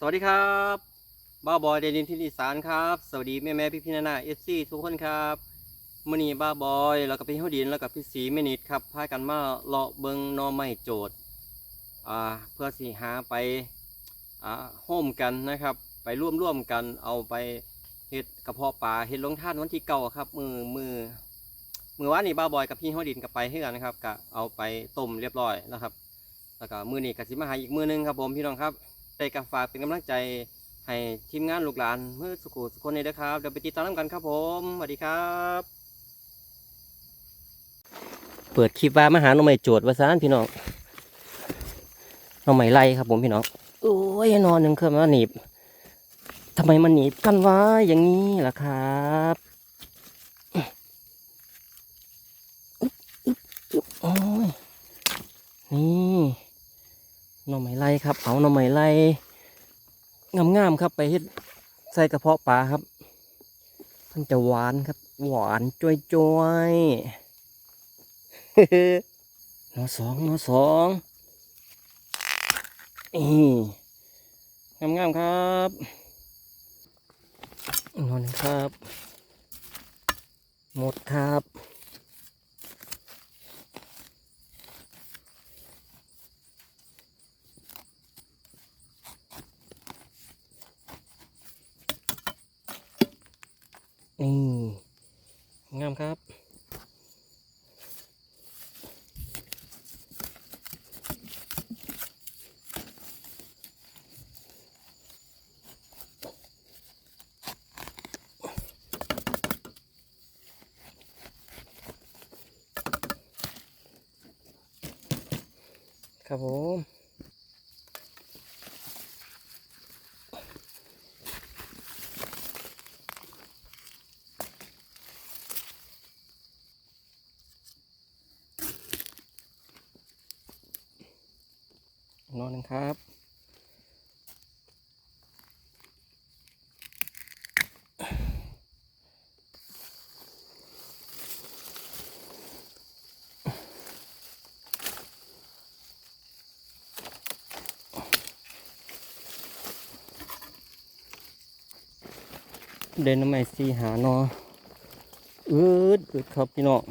สวัสดีครับบ้าบอยเดนินที่อีสานครับ สวัสดีแม่แม่พี่พี่นานาเอฟซีทุกคนครับมื่อนีบ้าบอยแล้วก็พี่ฮุดินแล้วก็พี่สีเมนิดครับพากันมาเลาะเบิงนอไม้โจทย์อ่าเพื่อสิหาไปอ่าโฮมกันนะครับ ไปร่วมร่วมกันเอาไปเฮ็ดกระเพาะปลาเฮ็ดลงท่านวันที่เก่าครับ มือมือมือว่านนี่บ้าบอยกับพี่ฮุดินกับไปให้กันนะครับก็เอาไปต้มเรียบร้อยนะครับแล้วก็มือนี้ก็สิมาหาอีกมือหนึงครับผมพี่น้องครับ ได้กฝากเป็นกำลังใจให้ทีมงานลูกหลานเมื่อสุขุสุคนนี้นะครับเดี๋ยวไปติดตามกันครับผมสวัสดีครับ เปิดคลิปว่ามาหาหน่อไม้โจทย์ว่าซานพี่น้องหน่อไม้ไล่ครับผมพี่น้องโอ้ยนอนหนึ่งเครื่องมาหนีบทำไมมันหนีบกันวะอย่างนี้ล่ะครับอ๊บอ๊บอ๊บโอ้ยนี่ หน่อไม้ไล่ครับ เอาหน่อไม้ไล่งามๆครับไปเฮ็ดใส่กระเพาะปลาครับมันจะหวานครับ หวานจ้วยๆนอสองนอสองนี่งามๆครับนอนครับ หมดครับ นี่งามครับ ครับผม เดินน้ำไม่สีหานออืดอืดครับพี่น้อง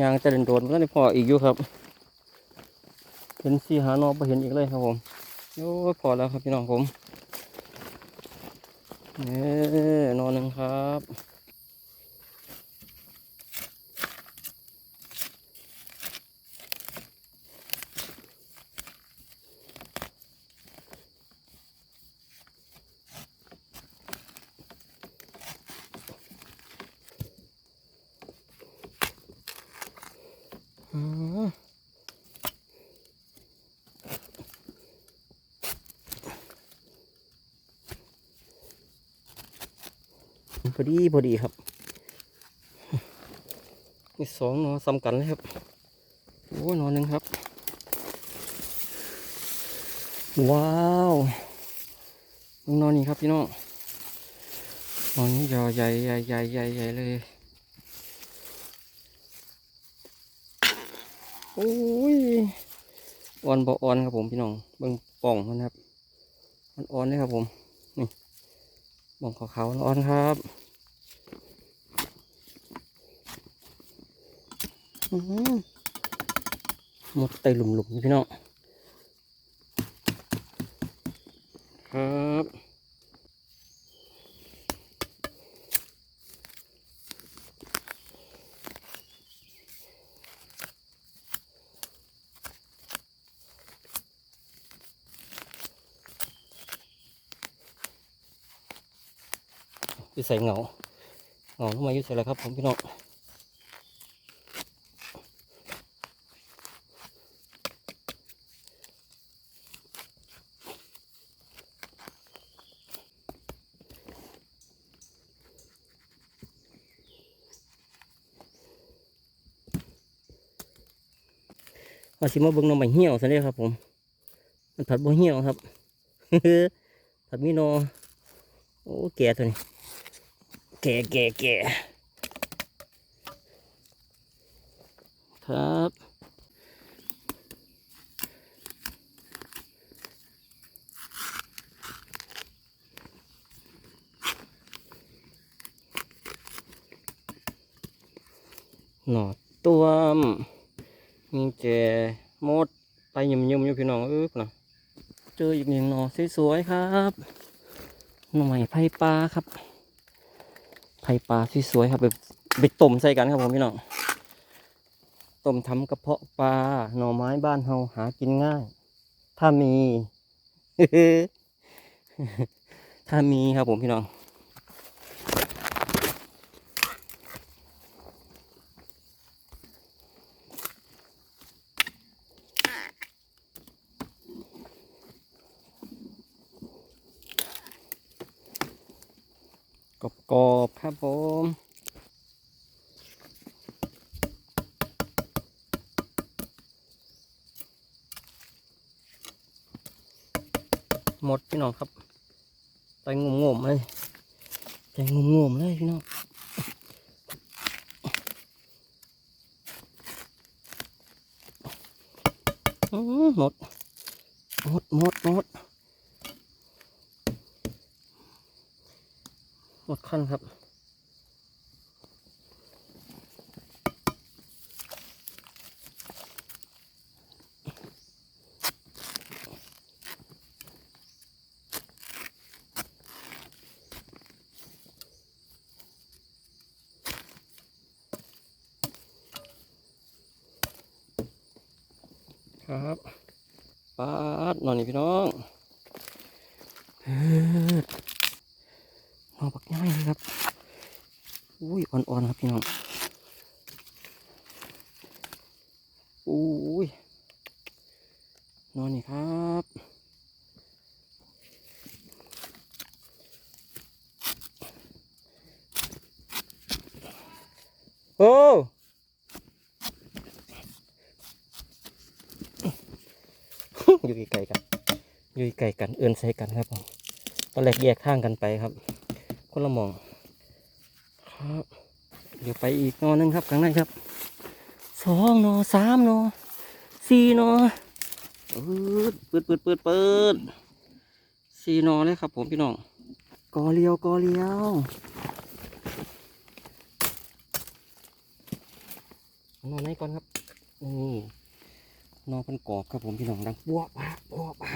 ยางจะเดินโดนก็ได้พออีกอยู่ครับ เห็นสีหานอไปเห็นอีกเลยครับผมโอ้พอแล้วครับพี่น้องผมเนี่ยนอนหนึ่งครับ พอดี พอดีครับมีสองนอซ้ำกันเลยครับ โอ้ยหนอนหนึ่งครับ ว้าว นอนนี่ครับพี่น้องนอนนี้ยาวใหญ่ใหญ่ใหญ่ใหญ่ใหญ่เลยโอ้ย อ่อนบ่อ่อนครับผมพี่น้องเบิ้งป่องมันครับ มันอ่อนเลยครับผมนี่บ่องขาวๆอ่อนครับหมดไตหลุมๆนี่พี่น้องครับ ใส่เหงาเหงาทำไมอยู่ใส่อะไรครับผมพี่น้องมาสิมาเบิ่งน้องใหม่เหี่ยวซะเลยครับผม มันผัดบ่เหี่ยวครับผัดมีโนอโอ้แก่ตัวนี้ แก่แก่แก่ครับ หนอตัวมมีแก่มดไปยุ่มยุ่มยู่พี่น้องเอ๊กนะเจออีกหนึ่งหนอสวยๆครับ หน่อไม้ไพ่ปลาครับ ไข่ปลาสวยๆครับแบบไปต้มใส่กันครับผมพี่น้องต้มทำกระเพาะปลาหน่อไม้บ้านเฮาหากินง่าย ถ้ามี ถ้ามีครับผมพี่น้อง กรอบครับผมหมดพี่น้องครับไปงมงมๆเลยใจงมงมๆเลยพี่น้องอื้อหมด หมดหมดหมดหมดขั้นครับ ครับปาดนอนนี่พี่น้องเฮ้ยนอนปักง่ายเลยครับ อุ้ยอ่อนๆครับพี่น้องอุ้ยนอนนี่ครับโอ้ อยู่ไกลๆกันอยู่ไกลกันเอื้อนใส่กันครับผมตอนแรกแยกข้างกันไปครับ คนละมองครับเดี๋ยวไปอีกนอหนึงครับข้างในครับสองนอสามนอสี่นอปืดปืดเปืดปืดปืดสี่นอเลยครับ ผมพี่น้องกอเลียวกอเลียวนอนไหนก่อนครับนี่ นอนเป็นกรอบครับผมพี่น้องดังปัวปะปัวปะ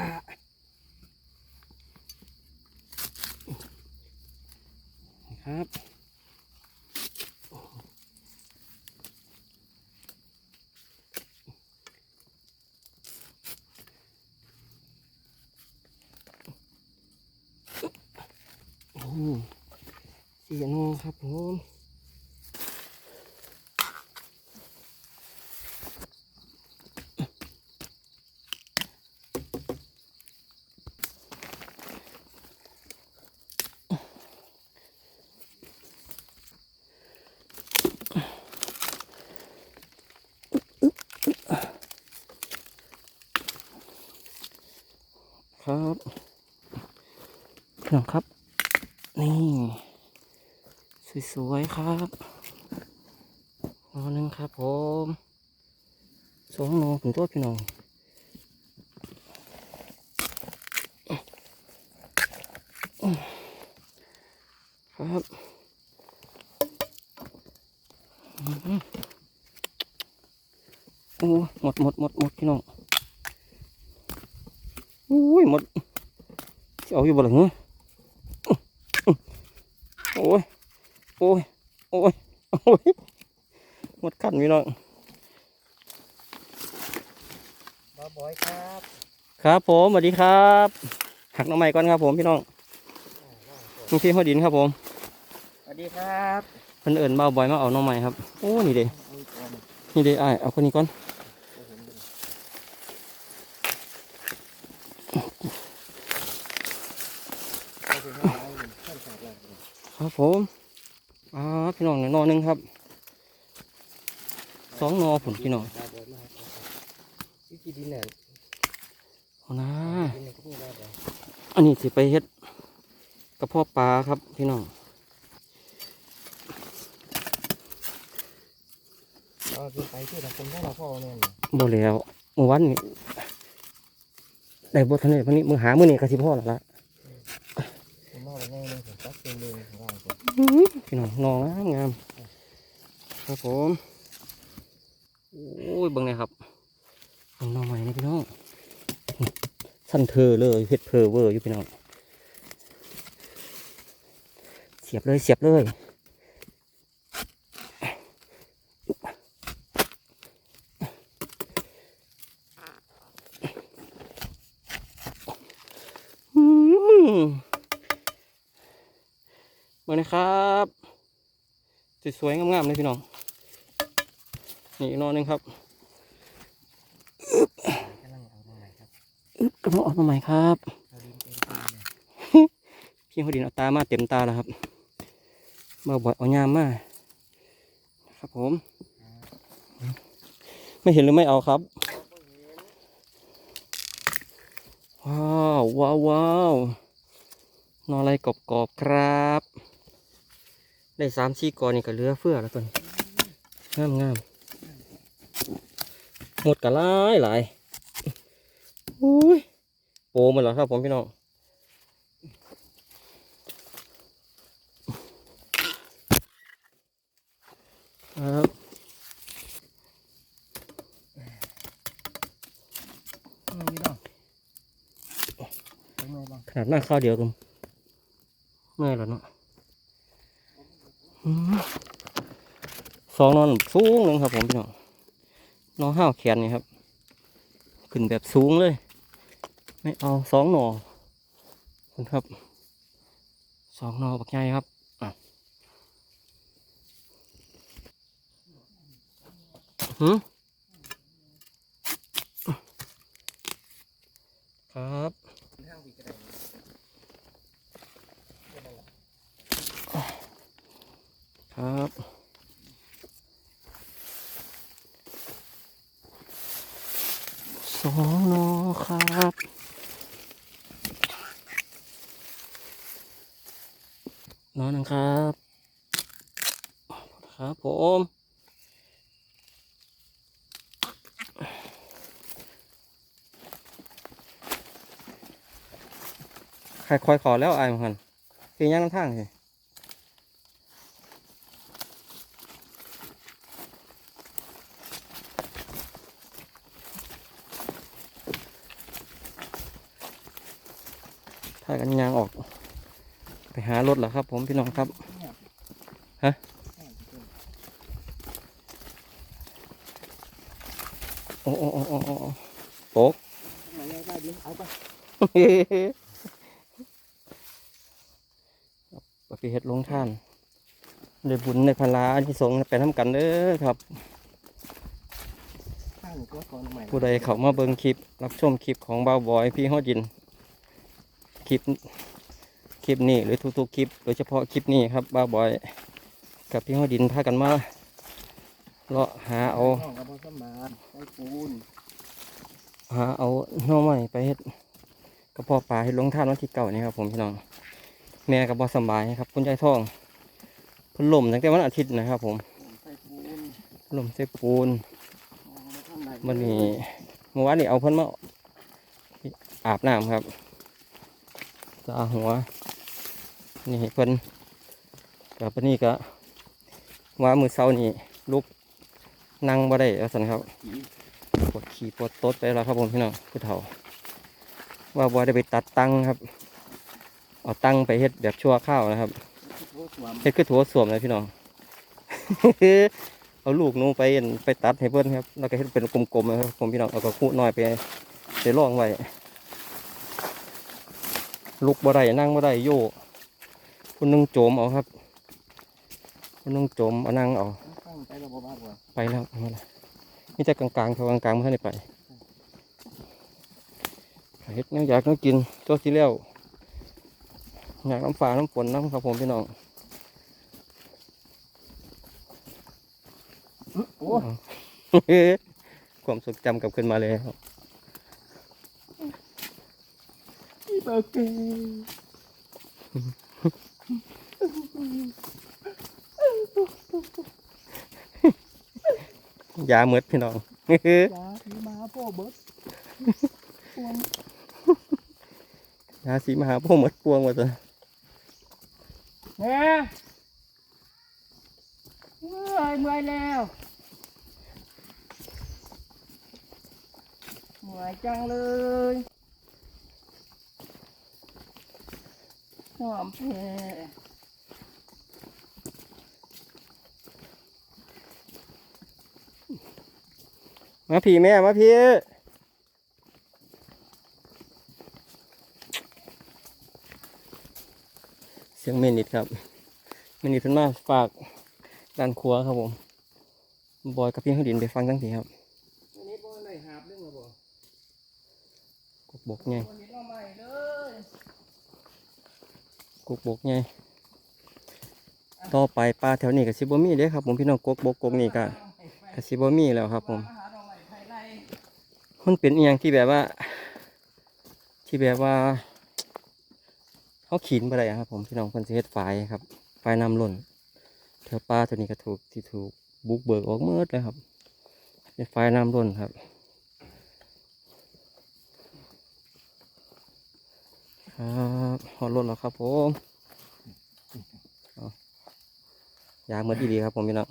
ครับโอ้เสียนอครับผมครับ พี่น้องครับ นี่ สวยๆครับนอนหนึ่งครับผมสองนอผมตัวพี่น้องครับอื้หือโอ้หมดหมดหมดหมดพี่น้องอุ้ยหมดเอาอยู่บ่ล่ะเงื้อ โอ้ย โอ้ย โอ้ย โอ้ย หมดขั้นพี่น้องบ้าบอยครับ ครับผมสวัสดีครับ หักหน้ำใหม่ก่อนครับผมพี่น้องลุงพี่เขาดินครับผมสวัสดีครับเพิ่นเอิญมาบ่อยมาเอาหน้ำใหม่ครับ โอ้ นี่เด้เอาอีกคนนี่เด้อ้ายเอาคนนี้ก่อน เอาผมดูเอาไปให้เอาผมขั้นขาดแรงเลย ครับผมอ่าพี่น้องหนอหนึ่งครับสองหนอผลพี่น้องบ้าบอยมากวิธีดินเนี่ยเอานะดินเนี่ยก็มีบ้าบอยอันนี้สิไปเฮ็ดกระเพาะปลาครับพี่น้องเอาไปไปที่เราคนให้เราพ่อเนี่ยบ่แล้วเมื่อวันนี้ได้บ่ทันได้วันนี้มือหามื้อนี้ก็สิพ่อแล้วล่ะผมนอกไป ง่ายเลยผมจักเป็นเรื่องของเราพี่น้องนองงามงามครับผมโอ้ยบังเลยครับน้องใหม่นะพี่น้องสั้นเธอเลยเฮ็ดเพอเวอร์อยู่พี่น้องเสียบเลยเสียบเลยอืมมาเลยครับ สวยๆงามๆเลยพี่น้อง นี่อีกหนอนหนึ่งครับกำลังเอามาใหม่ครับอึ๊บกระเพาะออกมาใหม่ครับเอาดินเต็มที่เลยพี่เขาดินเอาตามาเต็มตาแล้วครับมาบ่อยเอายามมาครับผม ไม่เห็นหรือไม่เอาครับ ว้าวว้าวว้าวนอนอะไรกรอบๆครับ ได้สามสี่กอนี่ก็เหลือเฟือแล้วตัวนี้งามงามหมดกันหลายหลายอุ้ยโปหมดแล้วครับผมพี่น้องครับอืมนี่เนาะเป็นไงบ้างขนาดหน้าข้าวเดียวกันเมื่อยแล้วเนาะอืม สองนอนสูงเลยครับผมพี่น้องนอนห้าวแขนนี่ครับ ขึ้นแบบสูงเลย ไม่เอาสองหนอคุณครับสองนอบักใหญ่ครับอะหืมครับ ทางวีก็ได้ ครับ สองโนครับ นอนนะครับ ครับผมใครคอยขอแล้วไอายเหมือนกันคือยังน้ำทางสิ ถ้ากันยางออก ไปหารถเหรอครับ ผมพี่น้องครับฮะโอ้โอ้โอ้โอ้โอ้ป๊กเลยได้ดินเอาไปฏิเฮ็ดลงท่านได้บุญในพลาที่สงไปทำกันเด้อครับผู้ใดเขามาเบิ่งคลิป รับชมคลิปของบ่าวบอยพี่ฮอดยิน ลิปคลิปนี้หรือทุกๆคลิป โดยเฉพาะคลิปนี้ครับบ่าวบอย กับพี่ฮอดยินพากันมาเลาะหาเอาห้องกระบอกสมานใส่ปูนหาเอาหน่อไม้ไปเฮ็ดกระเพาะปลาให้ลงท่านวันที่เก่านี่ครับผมพี่น้อง แม่กับบอสำบายครับ คุณยายทองเพิ่นล่มตั้งแต่วันอาทิตย์นะครับ ผมใส่ปูนล่มใส่ปูนเอามาทำได้มันนี่เมื่อวานนี่เอาเพิ่นมาอาบน้ำครับ สาหัว นี่เพิ่นกับปนนี้ก็ว่ามือเช้านี่ลุกนั่งบ่ได้แล้วสันครับปวดขี่ปวดตดไปแล้วครับผมพี่น้องผู้เฒ่า ว่าบ่ได้ไปตัดตังครับ เอาตังไปเฮ็ดแบบชั่วข้าวนะครับเฮ็ดคือถั่วสวมเลยพี่น้องเอาลูกนูไปไปตัดให้เพิ่อนครับ แล้วก็เฮ็ดเป็นกลมๆนะครับผมพี่น้องเอากระคุน้อยไปไปร่องไว้ ลุกบ่ได้นั่งบ่ได้โยกคนหนึงโจมเอาครับคนหนึงโจมเอานั่งเอาข้างไปเราบ่บ้าบ่ไปแล้วเอามาละนี่แต่กลางๆเขากลางๆไม่ทันได้ไปเฮ็ดแนวอยากแนวกินตัวที่แล้วอยากน้ำฟ้าน้ำฝนน้ำครับผมพี่น้องโอ้ความทรงจำกลับขึ้นมาเลยครับ บอร์เกยาเมืดพี่น้องยาสีมาพ่อเบิร์ดวงยาสีมหาพธิ์เมืดพวงว่าจะแม่เมื่อยเมื่อยแล้วหายจังเลย หอมแพรมาพี่แม่มาพี่เสียงเมนิดครับเมนิดเพิ่นมาฝากด้านครัวครับผมบอยกับพี่ข้างดินไปฟังตั้งทีครับอันนี้บ่ได้หาบเรื่องหรอบ่กุกบกไง คนนี้เอาใหม่เลย กบกไงต่อไปปลาแถวนี้กับซิบมีเด้ครับ ผมพี่น้องกกบกกกนี่ก็กับซิบมีแล้วครับ ผมมันเป็นอย่างที่แบบว่า ที่แบบว่าเขาขีนไปได้ครับ ผมพี่น้องเพิ่นสิเฮ็ดฝายครับฝายน้ำล้นแถวปลาตัวนี้ก็ถูกที่ถูกบุกเบิกออกเมื่อเลยครับเป็นฝายน้ำล้นครับ ครับหอดรถแล้วครับผมเอายางเหมือนดีๆครับผมพี่น้อง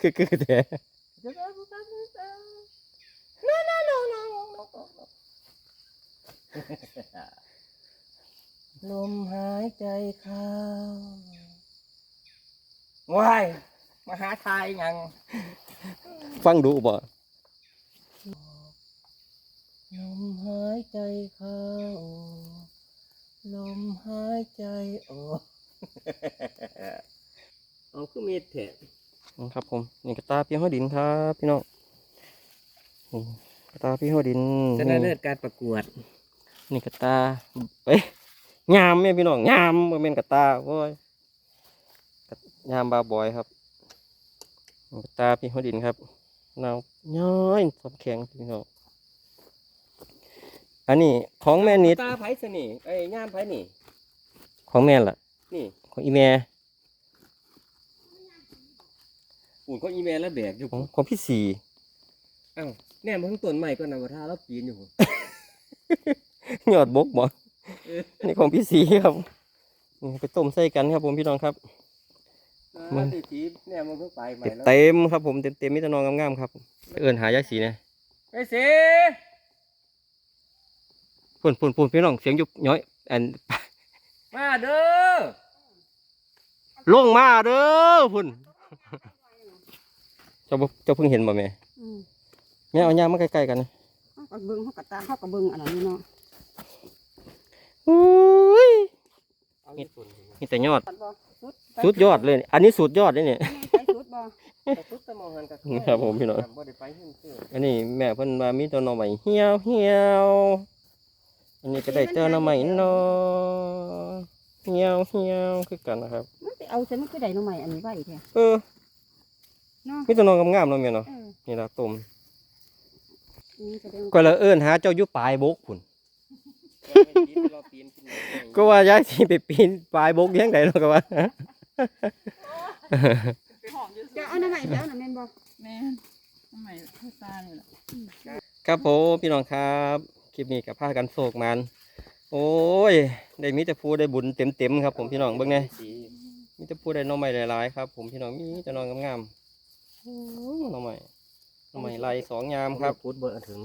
คือคือแต่ลมหายใจเข้าว้ายมาหาทายยัง ฟังดูบ่ ลมหายใจเข้า ลมหายใจออกเอาคือมีดแถครับผมนี่กระตาพี่ห้อดินครับพี่น้องนี่กระตาพี่ห้อดินชนะเลิศการประกวด นี่กระตาเอ้ยงามแม่พี่น้องงามมันเป็นกระตาโอ้ยกระงามบาบอยครับนี่กระตาพี่ห้อดินครับนาวย้อยสอบแข็งพี่น้อง อันนี้ของแม่นิดตาไผ่สนี่ไอ้ย่ามไผ่นี่ ของแม่ล่ะ นี่ ของอีแม่อุ่นก็อีเมลแล้วแบกอยู่ของของพี่สีอ้าวแน่มันทั้งต้นใหม่ก็นำมาท่าแล้วปีนอยู่ยอดบกบ่เออนี่ของพี่สีครับนี่ไปต้มใส่กันครับผมพี่น้องครับมันติดทีแน่มันเพิ่งไปใหม่เต็มแล้วเต็มครับผมเต็มเต็มมิตรนองงามๆครับ เอินหายายสีนะไอ้เสี ปุ่นปุ่นปุ่นพี่น้องเสียงยุบย้อยอันมาเด้อลงมาเด้อพุ่นเจ้าบ่เจ้าเพิ่งเห็นบ่แม่อืมแม่เอาย่างมาใกล้ๆกันนะเขาก็เบิ่งเขาก็ตามเขาก็เบิ่งอันนั้นอยู่เนาะอุ้ยเอาเห็ดฝุ่นมีแต่ยอดตัดบ่สุดสุดยอดเลย อันนี้สุดยอดเลยเนี่ย ไปสุดบ่แต่ทุกตะมองหันกับครับผมพี่น้องบ่ได้ไปขึ้นเสื้ออันนี้แม่เพิ่นว่ามีแตัวหน่อใหม่เหี่ยวเหี่ยวอั นนี้ก็ได้เจอหน่อใหม่เนาะเหี่ยวเหี่ยวคือกันนะครับมันไปเอาฉันมันคือได้หน่อใหม่อันนี้ไว้แท้เออเนาะมีแตัวหนองงามๆเนาะแม่เนาะเออนี่ละต้มอืมแสดงก็ละเอิ้นหาเจ้าอยู่ปลายบกพุ่นเราปีนขึ้นมาก็ว่ายายสิไปปีนปลายบกยังไงเนาะก็ว่าจะเอาหน่อใหม่จะเอาหน่อแม่นบ่แม่ทำไมพูดตาเลยล่ะครับผมพี่น้องครับค ลิปนี้กับพากันโศกมันโอ้ย ได้มีแต่ผู้ได้บุญเต็มๆครับ ผมพี่น้องเบิ่งแหน่มีแต่ผู้ได้หน้องใหม่หลายๆครับ ผมพี่น้องมีแต่หน้องงามๆโอ้ยหน้องใหม่หน้องใหม่ลายสองยามครับพุดเบอร์ถึง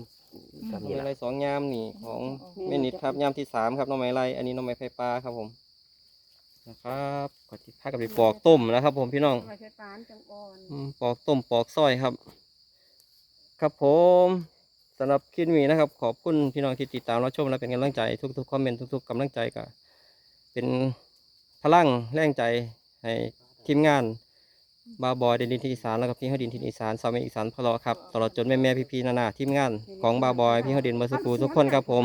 หน้องใหม่ลายสองยามนี่ของแม่นิดครับยามที่สามครับหน้องใหม่ลายอันนี้หน้องใหม่ไฟปลาครับผมนะครับก็ที่พากันไปปอกต้มนะครับ ผมพี่น้องเอาไว้ใช้ปานจังอ่อนอืมปอกต้มปอกซอยครับ ครับผม สำหรับคลิปนี้นะครับ ขอบคุณพี่น้องที่ติดตามรับชมและเป็นกำลังใจทุกๆคอมเมนต์ทุกๆกำลังใจก็เป็นพลังแรงใจให้ทีมงานบาบอยเดนดินที่อีสานแล้วก็พี่ฮอดินที่อีสานสาวเมอีสานพะเลครับตลอดจนแม่แม่พี่ๆนานาทีมงานของบาบอยพี่ฮอดินมาสกูทุกคนครับผม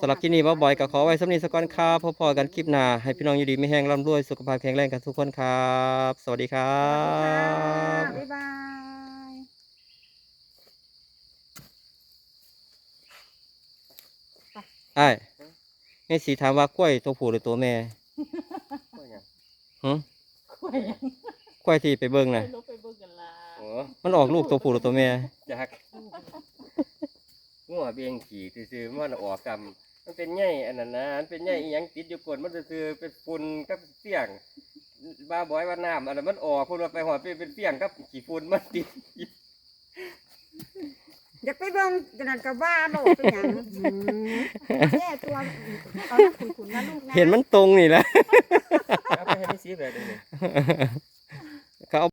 สำหรับที่นี่บาบอยก็ขอไว้สำนีสกอนครับพอๆกันคลิปหน้าให้พี่น้องอยู่ดีไม่แห้งร่ำรวยสุขภาพแข็งแรงกันทุกคนครับ สวัสดีครับบ๊ายบาย ไอ้ายแม่สีถามว่ากล้วยตัวผู้หรือตัวแม่หึคุยยังกล้วยที่ไปเบิ่งน่ะไปลบไปเบิ่งกันละโอ้มันออกลูกตัวผู้หรือตัวแม่จักงัวเบียงขี่ซื่อๆมันออกกำมันเป็นไงอันนั้นนะมันเป็นไงอีหยังติดอยู่กนมันซื่อๆเป็นฝุ่นกับเสียงบ้าบอยว่าน้ำอันนั้นมันออกพุ่นว่าไปหอดเป็นเป็นเปียงกับขี้ฝุ่นมันติด อยากไปเบิ่งขนาดกับว่าโลกเป็นหยังอืมแย่ตัวเอาน้ำขุนๆนะลูกนะ เห็นมันตรงนี่แหละ เอาไปให้พี่ซีแบบนี้